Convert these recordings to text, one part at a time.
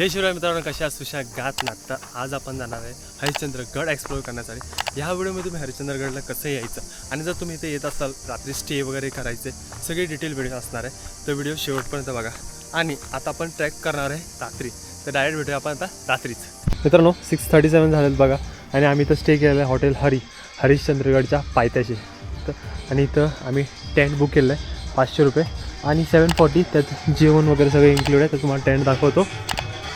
जय शिवराय मित्रांनो कशा सुशा गात नात आज आपण जाणार आहे हरिश्चंद्रगड एक्सप्लोर करण्यासाठी. या व्हिडिओमध्ये तुम्ही हरिश्चंद्रगडला कसं यायचं? आणि जर तुम्ही इथे येत असाल रात्री स्टे वगैरे करायचे सगळी डिटेल व्हिडिओ असणार आहे. तर व्हिडिओ शेवटपर्यंत बघा. आणि आता आपण ट्रॅक करणार आहे रात्री. तर डायरेक्ट भेटूया आपण आता रात्रीच. मित्रांनो सिक्स थर्टी सेवन झालेत बघा. आणि आम्ही इथं स्टे केलेलं आहे हॉटेल हरी हरिश्चंद्रगडच्या पायथ्याशी. तर आणि इथं आम्ही टेंट बुक केलं आहे पाचशे रुपये. आणि सेवन फॉर्टी त्यात जेवण वगैरे सगळं इन्क्लूड आहे तर तुम्हाला टेंट दाखवतो.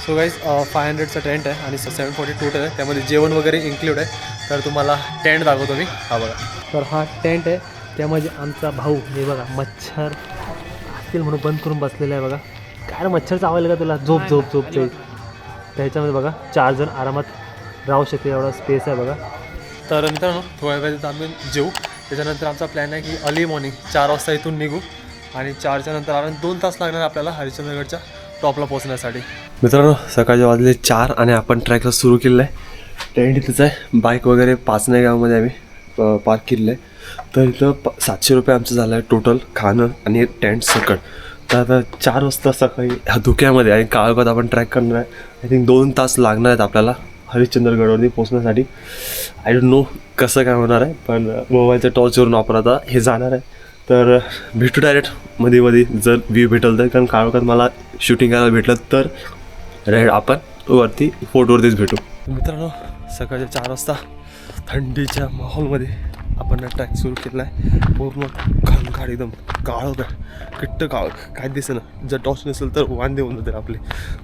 सो गाईज फाय हंड्रेडचा टेंट आहे आणि सेवन फॉर्टी टोटल आहे. त्यामध्ये जेवण वगैरे इन्क्लूड आहे. तर तुम्हाला टेंट दाखवतो मी. हा बघा. तर हा टेंट आहे. त्यामध्ये आमचा भाऊ हे बघा मच्छर असतील म्हणून बंद करून बसलेला आहे बघा. काय मच्छर चावायला का तुला? झोप झोप झोप झोप. त्याच्यामध्ये बघा चार जण आरामात राहू शकते एवढा स्पेस आहे बघा. तर मित्रांनो थोड्या वेळात आम्ही जेऊ. त्याच्यानंतर आमचा प्लॅन आहे की अर्ली मॉर्निंग चार वाजता इथून निघू. आणि चारच्या नंतर अराउंड दोन तास लागणार आपल्याला हरिश्चंद्रगडच्या टॉपला पोहोचण्यासाठी. मित्रांनो सकाळचे वाजले चार आणि आपण ट्रॅकला सुरू केलेलं आहे टेंट इथंच आहे. बाईक वगैरे पाचण्या गावामध्ये आम्ही पार्क केलेलं आहे तर इथं प सातशे रुपये आमचं झालं आहे टोटल खाणं आणि टेंट सकट. तर आता चार वाजता सकाळी ह्या धुक्यामध्ये आणि काळोखात आपण ट्रॅक करणार आहे. आय थिंक दोन तास लागणार आहेत आपल्याला हरिश्चंद्रगडवरती पोहोचण्यासाठी. आय डोंट नो कसं काय होणार आहे पण मोबाईलच्या टॉर्चवरून आपण आता हे जाणार आहे. तर भेटू डायरेक्टमध्ये मध्ये जर व्ह्यू भेटल तर कारण काळोखात मला शूटिंग करायला भेटलं तर राईट आपण. वरती फोटोवरतीच भेटू. मित्रांनो सकाळच्या चार वाजता थंडीच्या माहोलमध्ये आपण ट्रॅक सुरू केला आहे पूर्ण घनघाट एकदम काळं काय किट्ट काळ. काय दिसेना. जर टॉर्च नसेल तर वांदे होऊन जाते आपले.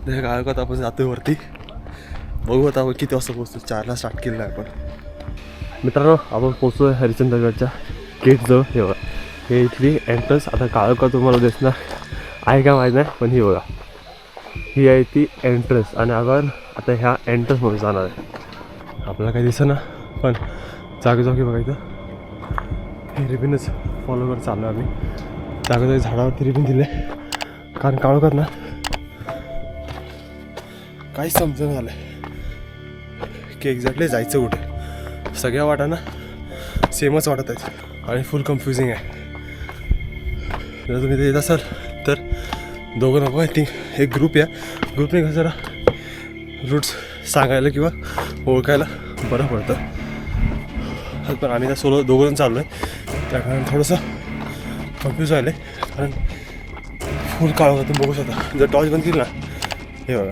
तर ह्या काळोखात आपण जातोय वरती. बघू आता आपण किती वाजता पोहोचतो चारला स्टार्ट केलं आहे आपण. मित्रांनो आपण पोचलो आहे हरिश्चंद्रगडच्या गेटजवळ हे बघा. हे इथली एंट्रन्स आता काळं का तुम्हाला दिसणार. आहे का माहीत नाही पण ही बघा. ही आहे ती एंट्रन्स आणि आपण आता ह्या एंट्रन्समध्ये जाणार आहे. आपल्याला काही दिसना पण जागोजागी बघा इथं. हे रिबिनच फॉलो करत चाललो आम्ही. जागोजागी झाडावरती रिबिन दिले कारण काळोखात ना. काहीच समजून झालं की एक्झॅक्टली जायचं कुठे? सगळ्या वाटांना सेमच वाटत आहेत. आणि फुल कन्फ्युजिंग आहे. जर तुम्ही ते येत असाल तर दोघं नको आहे ती एक ग्रुप या. ग्रुपने कसं जरा रूट्स सांगायला किंवा ओळखायला बरं पडतं. पण आम्ही त्या सोलो दोघं जण चाललो आहे त्या कारण थोडंसं कन्फ्यूज झालं आहे कारण फुल काळ तुम्ही बघू शकता. जर टॉर्च बंद केली ना हे बघा.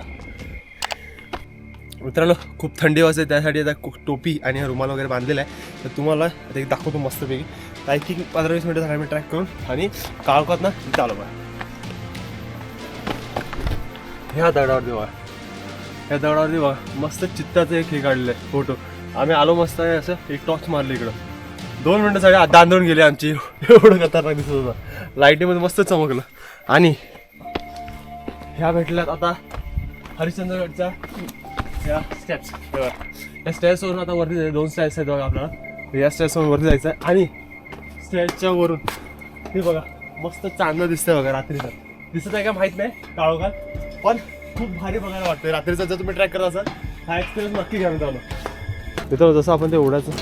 मित्रांनो खूप थंडी वाजते त्यासाठी आता टोपी आणि रुमाल वगैरे बांधलेला आहे. तर तुम्हाला आता एक दाखवतो मस्तपैकी. आय थिंक पंधरा वीस मिनटं झाले मी ट्रॅक करून आणि काळोखात ना चालू बघा. ह्या दगडावरती बघा ह्या दगडावरती बघा मस्त चित्ताचं एक हे काढलेलं आहे फोटो. आम्ही आलो मस्त आहे असं एक टॉर्च मारलं इकडं. दोन मिनटं सगळे दांदून गेले आमची. एवढं खतरनाक दिसत होतं. लाईटीमध्ये मस्त चमकलं. आणि ह्या भेटल्यात आता हरिश्चंद्रगडच्या ह्या स्टेप्स या स्टेप्सवरून आता वरती जायचं दोन स्टेप्स आहेत बघा आपल्याला. या स्टेप्सवरून वरती जायचं आहे. आणि स्टेअर्सच्या वरून हे बघा. मस्त चांदणं दिसतंय बघा रात्रीचं. दिसत आहे का माहीत नाही. काळोखात. पण खूप भारी बघायला वाटतंय. रात्रीचं जर तुम्ही ट्रॅक करत असाल हा एक्सपिरियन्स नक्की घ्या मित्रांनो. मित्रांनो जसं आपण ते ओढायचं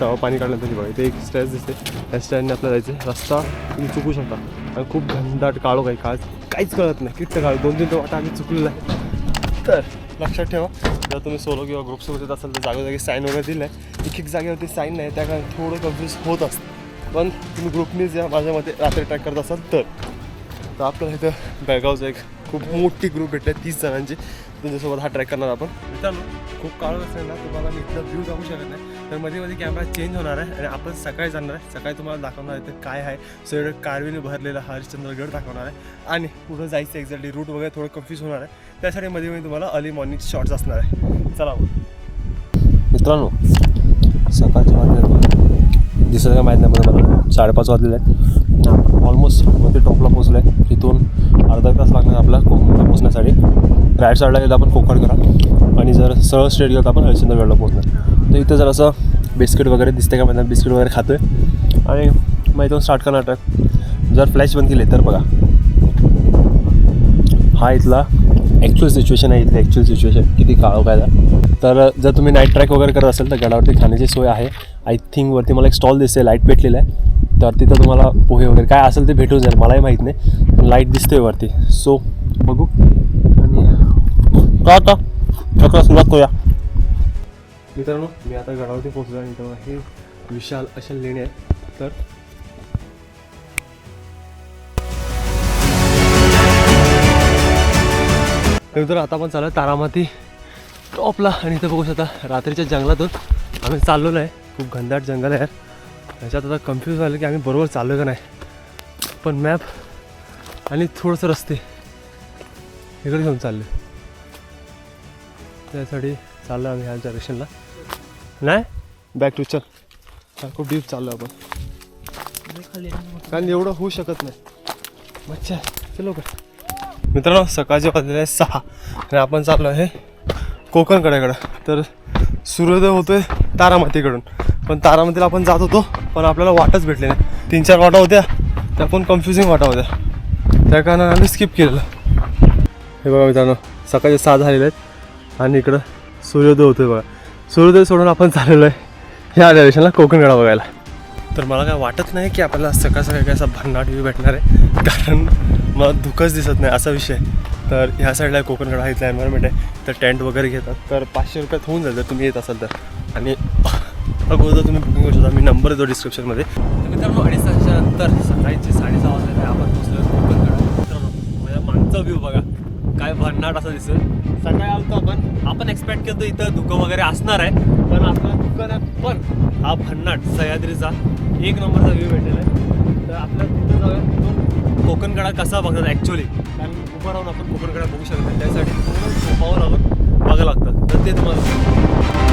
तेव्हा पाणी काढल्यानंतर बघा इथे एक स्टेअर्स दिसते. त्या स्टँडने आपल्याला जायचं रस्ता तुम्ही चुकू शकता. आणि खूप घनदाट काळो काही काळ काहीच कळत नाही. किट्ट काळ दोन तीन वाटा आम्ही चुकलेला आहे. तर लक्षात ठेवा जर तुम्ही सोलो किंवा ग्रुपसोबत येत असाल तर जागोजागी साईन वगैरे दिलं आहे एक एक जागेवरती साईन नाही त्या कारण थोडं कन्फ्यूज होत असतं. पण तुम्ही ग्रुपनीच या माझ्या मते रात्री ट्रॅक करत असाल तर. तर आपल्याला इथं बेळगावचं एक खूप मोठी ग्रुप भेटले तीस जणांची. त्यांच्यासोबत हा ट्रॅक करणार आपण. मित्रांनो खूप काळ असेल ना तुम्हाला मी इथलं व्ह्यू दाखवू शकत नाही. तर मध्ये मध्ये कॅमेरा चेंज होणार आहे आणि आपण सकाळी जाणार आहे. सकाळी तुम्हाला दाखवणार आहे तर काय आहे. सगळं कारवीने भरलेला हरिश्चंद्रगड दाखवणार आहे. आणि पुढं जायचं एक्झॅक्टली रूट वगैरे थोडं कन्फ्यूज होणार आहे. त्यासाठी मध्ये मध्ये तुम्हाला अर्ली मॉर्निंग शॉर्ट्स असणार आहे. चला मित्रांनो सकाळच्या वाजले दिसत का माहीत नाही मला साडेपाच वाजलेले आहेत. ऑलमोस्ट वरती टॉपला पोचलो आहे तिथून अर्धा तास लागणार आपला कोकणला पोचण्यासाठी राईट साईडला गेलं आपण कोकण करा. आणि जर सरळ स्ट्रेट गेलं तर आपण हरिश्चंद्रगडला पोहोचणार. तर इथं जर असं बिस्किट वगैरे दिसते का माहिती बिस्किट वगैरे खातो आहे आणि मग इथून स्टार्ट करणार ट्रॅक जर फ्लॅश बंद केले तर बघा. हा इथला ॲक्च्युअल सिच्युएशन आहे. इथलं ॲक्च्युअल सिच्युएशन किती काळो काय तर जर तुम्ही नाईट ट्रॅक वगैरे करत असेल तर गडावरती खाण्याची सोय आहे. आय थिंक वरती मला एक स्टॉल दिसते लाइट पेटलेला आहे. तर तिथं तुम्हाला पोहे वगैरे काय असेल ते भेटून जाईल मलाही माहीत नाही. पण लाइट दिसते वरती. सो बघू. आणि का आता चक्र सुरुवात करूया. मित्रांनो मी आता गडावरती पोहोचलो आणि तेव्हा हे विशाल अशा लेणी आहेत. तर तर आता आपण चालू आहे तारामाती टॉपला. आणि इथं बघू शकता रात्रीच्या जंगलातून आम्ही चाललेलो आहे. खूप घनदाट जंगल आहे. यार ह्याच्यात आता कन्फ्यूज झालं की आम्ही बरोबर चाललो का नाही. पण मॅप आणि थोडंसं रस्ते इकडे घेऊन चालले त्यासाठी चाललो आम्ही ह्या डायरेक्शनला नाही? बॅक टू चल. हा, खूप डीप चाललो आपण. कारण एवढं होऊ शकत नाही. मच्छा चलो का मित्रांनो सकाळचे वाजलेले आहे सहा. आणि आपण चाललो आहे कोकणकड्याकडं तर सूर्योदय होतोय तारामातीकडून. पण तारामतीला आपण जात होतो पण आपल्याला वाटच भेटली नाही. तीन चार वाटा होत्या त्या पण कन्फ्युजिंग वाटा होत्या. त्या कारणाने आम्ही स्किप केलेलं. हे बघा मित्रांनो सकाळचे सहा झालेले आहेत आणि इकडं सूर्योदय होतोय बघा. सूर्योदय सोडून आपण चाललेलो आहे ह्या डायरेक्शनला कोकणकडा बघायला. तर मला काय वाटत नाही की आपल्याला सकाळ सकाळी काय असा भन्नाट व्ह्यू भेटणार आहे कारण मला धुकंच दिसत नाही असा विषय तर ह्या साईडला कोकणकडा इथला एन्व्हायरमेंट आहे. तर टेंट वगैरे घेतात. तर पाचशे रुपयात होऊन जाईल जर तुम्ही येत असाल तर. आणि अगोदर तुम्ही बुकिंग करू शकता. मी नंबर देतो डिस्क्रिप्शनमध्ये तर मित्रांनो अडीच नंतर सकाळीचे साडेसहा वाजले आहे. आपण पोहोचलो कोकणकडा मित्रांनो माझ्या मागचा व्ह्यू बघा. काय भन्नाट असं दिसेल सकाळी आलतो आपण. आपण एक्सपेक्ट केलं इथं धुकं वगैरे असणार आहे. पण आपलं दुकान आहे पण हा भन्नाट सह्याद्रीचा एक नंबरचा व्ह्यू भेटलेला आहे. तर आपल्या तिथं जाऊया. तो कोकणकडा कसा बघतात ॲक्च्युली कारण उभं राहून आपण कोकणकडा बघू शकत नाही. त्यासाठी थोडं झोपावं लागून बघावं लागतं. तर ते तुम्हाला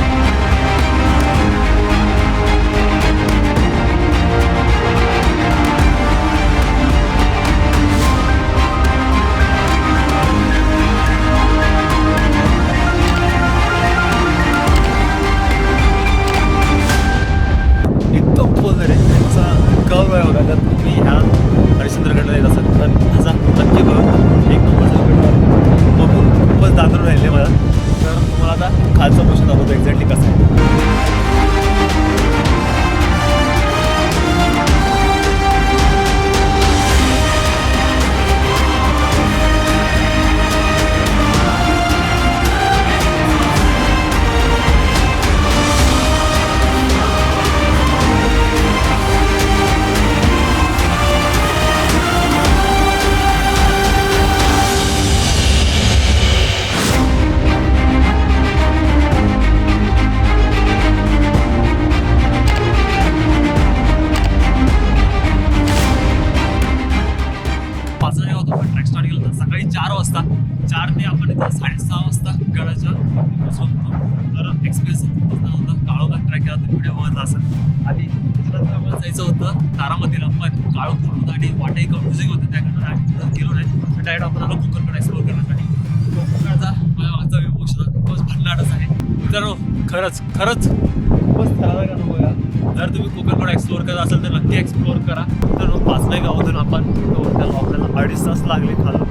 काळो खूप होतं आणि वाटही कन्फ्युजिंग होतं त्या कारणाने आम्ही तिथं गेलो नाही. डायरेक्ट आपण आलो कोकणकडे एक्सप्लोर करण्यासाठी. कोकणकडचा माझ्या मागचा व्ह्यू बघू खूपच भन्नाटच आहे. मित्रांनो खरंच खरंच खूपच थरारक अनुभव आहे जर तुम्ही कोकणकडे एक्सप्लोर करत असाल तर नक्की एक्सप्लोर करा. तर पाचलाही गावातून आपण. त्याला आपल्याला अडीच तास लागले खालो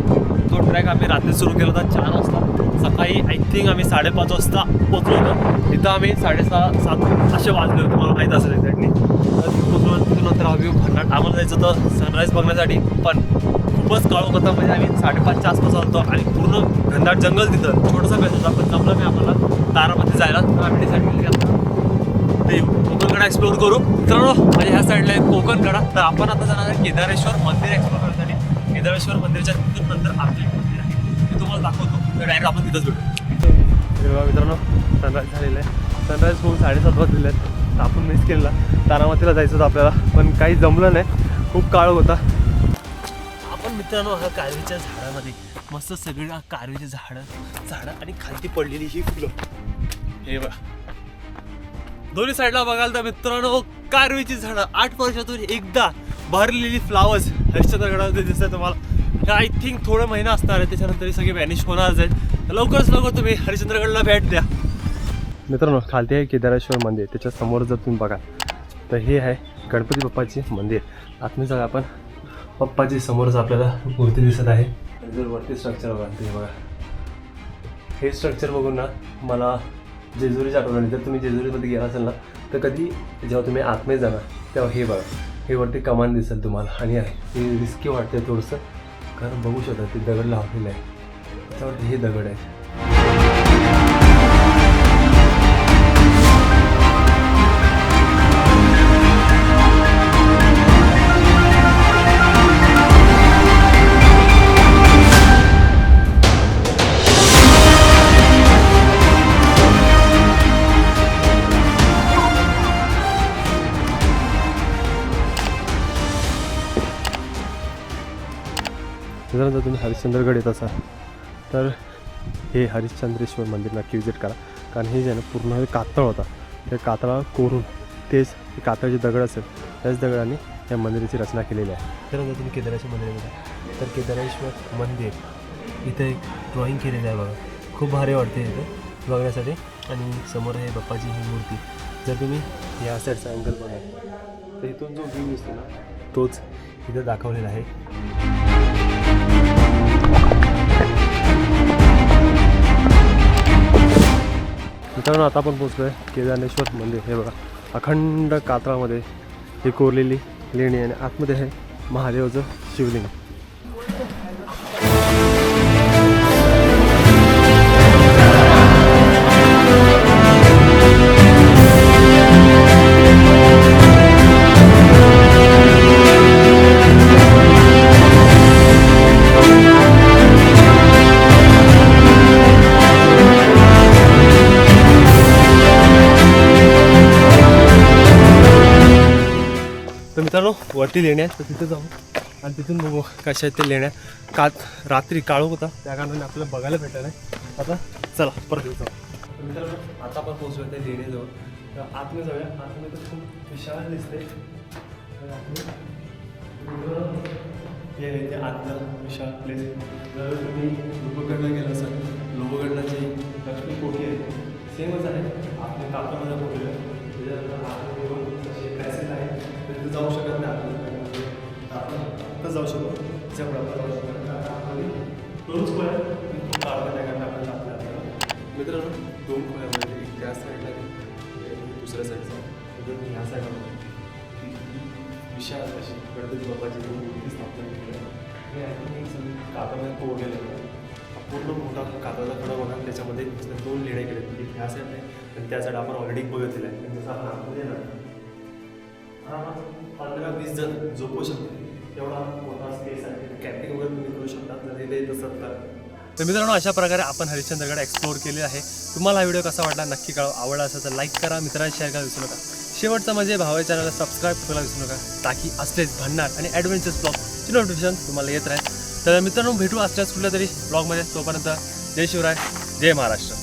तो ट्रॅक आम्ही रात्री सुरू केला होता चार वाजता. सकाळी आय थिंक आम्ही साडेपाच वाजता पोचलो होतो. तिथं आम्ही साडेसहा सात असे वाजले होते. मला माहीत असेल एक्झॅक्टली तर पोचलो नंतर हा व्ह्यू भन्नाट आम्हाला जायचं होतं सनराईज बघण्यासाठी. पण खूपच काळोख म्हणजे आम्ही साडेपाचच्या आसपास आलतो आणि पूर्ण घनदाट जंगल तिथं. छोटासा बेस होता पण जमलं मी आम्हाला. तारामध्ये जायला तर आम्ही डिसाईड केली आता ते कोकणकडा एक्सप्लोर करू. मित्रांनो म्हणजे ह्या साईडला आहे कोकणकडा. तर आपण आता जाणार आहे केदारेश्वर मंदिर एक्सप्लोर करण्यासाठी. केदारेश्वर मंदिरच्या तिथून नंतर आपली मंदिर आहे. ते तुम्हाला दाखवतो. तर डायरेक्ट आपण तिथंच भेटू. मित्रांनो सनराईज झालेलं आहे. सनराईज होऊन साडेसात वाजलेले आहेत. तर आपण मिस केलेला. तारामातीला जायचं होतं आपल्याला पण काही जमलं नाही. खूप काळ होता. आपण मित्रांनो हा कारवीच्या झाडामध्ये मस्त सगळी कारवीची झाडं झाडं आणि खालती पडलेली ही फुलं. हे बघा. दोन्ही साईडला बघाल तर मित्रांनो कारवीची झाडं आठ वर्षातून एकदा भरलेली फ्लावर्स हरिश्चंद्रगडामध्ये दिसत आहे तुम्हाला आय थिंक थोडं महिना असणार आहे त्याच्यानंतर सगळे वॅनिश होणारच आहेत. लवकरच लवकर तुम्ही हरिश्चंद्रगडला भेट द्या. मित्रांनो खालती आहे केदारेश्वर मंदिर. त्याच्यासमोर जर तुम्ही बघा तर हे आहे गणपती बाप्पाचे मंदिर. आतमध्ये जाऊ आपण बाप्पाची समोरच आपल्याला मूर्ती दिसत आहे. जर वरती स्ट्रक्चर बघा ते बघा. हे स्ट्रक्चर बघून ना मला जेजुरीची आठवण आली जर तुम्ही जेजुरीमध्ये गेला असाल ना तर कधी जेव्हा तुम्ही आतमध्ये जाणार तेव्हा हे बघा. हे वरती कमान दिसेल तुम्हाला. आणि आहे हे रिस्की वाटते थोडंसं. कारण बघू शकता ते दगड लावलेलं आहे. त्याच्यावरती हे दगड आहे. जर तुम्ही हरिश्चंद्रगड येत असाल तर हे हरिश्चंद्रेश्वर मंदिर नक्की विजिट करा. कारण हे जे ना पूर्ण कातळ होता. त्या कातळा कोरून तेच कातळाचे कातळचे दगड असेल त्याच दगडाने या मंदिराची रचना केलेली आहे. तर तुम्ही केदारेश्वर मंदिर बघा. तर केदारेश्वर मंदिर इथं एक ड्रॉईंग केलेलं आहे बघा. खूप भारी वाटते इथं बघण्यासाठी. आणि समोर आहे बाप्पाची ही मूर्ती. जर तुम्ही या साईडचा अँगल बघा तर इथून जो व्ह्यू दिसतो ना तोच इथं दाखवलेला आहे. मित्रांनो आता आपण पोचलो आहे केदारनेश्वर मंदिर. हे बघा अखंड कातळामध्ये ही कोरलेली लेणी आणि आतमध्ये आहे महादेवाचं शिवलिंग. वरती लेण्या तर तिथे जाऊ. आणि तिथून बघू कशा आहेत ते लेण्या कात रात्री काळू होता त्या कारणाने आपल्याला बघायला भेटलं नाही. आता चला परत येऊ जाऊ. तर मित्रांनो आता आपण पोहोचलो त्या लेण्याजवळ. तर आतमध्ये जाऊया. आतमध्ये तर खूप विशाल दिसते हे आहे ते आतलं विशाल प्लेस जर तुम्ही लोहगडला गेला असाल. लोहगडला जी लक्ष्मी कोठी आहे सेमच आहे. आपल्या कापडामध्ये कोठी आहे त्याच्यानंतर आतमध्ये दोन असे पॅसेज आहेत तिथे जाऊ शकत नाही आपण म्हणजे आपण जाऊ शकतो. त्याच्यामुळे आपण जाऊ शकत. नाही दोनच खोल्या आहेत. खूप काढता त्या कारण आपण आपल्या मित्रांनो दोन खोल्यामध्ये एक त्या साईडला दुसऱ्या साईडचा म्हणजे ह्या साईडला विशाल अशी गणपती बाबाची दोन मूर्ती स्थापना केली. आहे आणि आणखी एक सगळी कोरलेलं आहे पूर्ण मोठा कागदाचा कडा बघा त्याच्यामध्ये दोन लेण्या केल्या ह्या साईडने आणि त्या साईड आपण ऑलरेडी बघितलेलं आहे. जसं आपण आतमध्ये ना आरामात पंधरा वीस जण झोपू शकतो तेवढा मोठा स्पेस आहे. कॅम्पिंग वगैरे तुम्ही करू शकता. जर इथे येत असाल तर. तर मित्रांनो अशा प्रकारे आपण हरिश्चंद्रगड एक्सप्लोअर केले आहे. तुम्हाला हा व्हिडिओ कसा वाटला नक्की कळवा. आवडला असेल तर लाईक करा. मित्रांना शेअर करा विसरू नका. शेवटचं म्हणजे भावा चॅनलला सबस्क्राईब करायला विसरू नका. ताकी असलेच भन्नाट आणि ॲडव्हेंचर्स ब्लॉगची नोटिफिकेशन तुम्हाला येत राहील. तर मित्रांनो भेटू असल्याच कुठल्या तरी ब्लॉगमध्ये तोपर्यंत जय शिवराय. जय महाराष्ट्र.